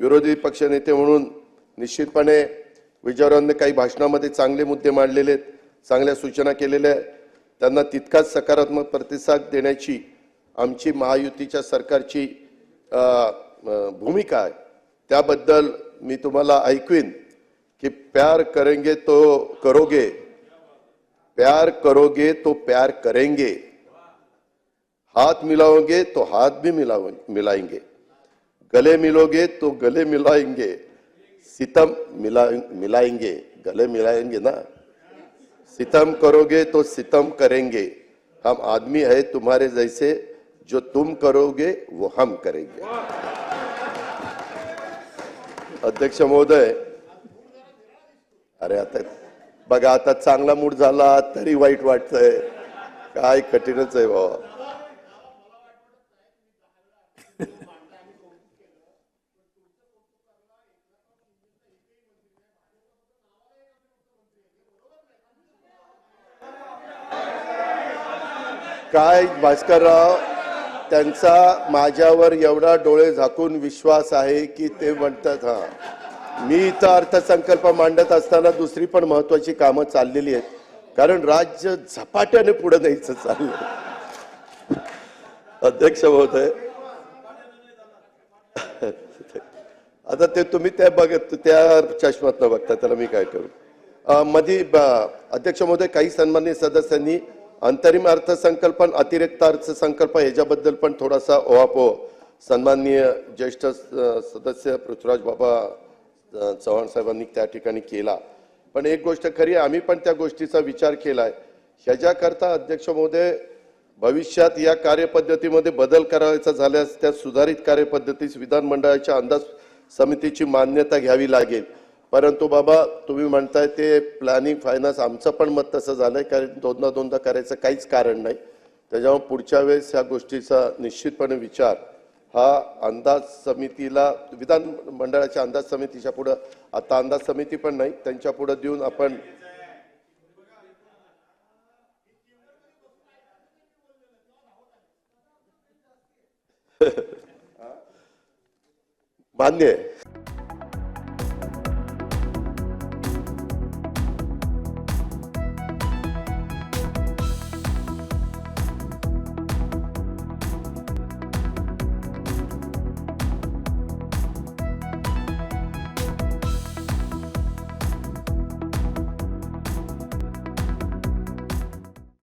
विरोधी पक्षनेते म्हणून निश्चितपणे विजयरावांनी काही भाषणामध्ये चांगले मुद्दे मांडलेले आहेत चांगल्या सूचना केलेल्या आहेत. त्यांना तितकाच सकारात्मक प्रतिसाद देण्याची आमची महायुतीच्या सरकारची भूमिका आहे. त्याबद्दल मी तुम्हाला ऐकवीन की प्यार करेंगे तो करोगे. प्यार करोगे तो प्यार करेंगे. हाथ मिलाओगे तो हाथ भी मिलाओ मिलाएंगे. गले मिलोगे तो गले मिलाएंगे। सितम मिला मिलाएंगे। गले मिलाएंगे ना? सितम करोगे तो सितम करेंगे। हम आदमी है तुम्हारे जैसे जो तुम करोगे वो हम करेंगे। अध्यक्ष महोदय अरे आता बघा आता चांगला मूड झाला तरी वाईट वाटतंय। काय कठीणच आहे बाबा काय भास्करराव त्यांचा माझ्यावर एवढा डोळे झाकून विश्वास आहे की ते म्हणतात हा मी इथं अर्थसंकल्प मांडत असताना दुसरी पण महत्वाची कामं चाललेली आहेत. कारण राज्य झपाट्याने पुढे द्यायचं चाललं अध्यक्ष महोदय आता ते तुम्ही त्या बघत त्या चष्मात बघता त्याला मी काय करू? मध्ये मधी अध्यक्ष महोदय काही सन्मान्य सदस्यांनी अंतरिम अर्थसंकल्प आणि अतिरिक्त अर्थसंकल्प ह्याच्याबद्दल पण थोडासा ओहापोह सन्माननीय ज्येष्ठ स- सदस्य पृथ्वीराज बाबा चव्हाण साहेबांनी त्या ठिकाणी केला. पण एक गोष्ट खरी आहे, आम्ही पण त्या गोष्टीचा विचार केलाय. ह्याच्याकरता अध्यक्ष महोदय भविष्यात या कार्यपद्धतीमध्ये बदल करायचा झाल्यास त्या सुधारित कार्यपद्धतीस विधानमंडळाच्या अंदाज समितीची मान्यता घ्यावी लागेल. परंतु बाबा तुम्ही म्हणताय ते प्लॅनिंग फायनान्स आमचं पण मत तसं झालंय कारण दोनदा दोनदा करायचं काहीच कारण नाही. त्याच्यामुळे पुढच्या वेळेस ह्या गोष्टीचा निश्चितपणे विचार हा अंदाज समितीला विधान मंडळाच्या अंदाज समितीच्या पुढं आता अंदाज समिती पण नाही त्यांच्या पुढं देऊन आपण मान्य आहे.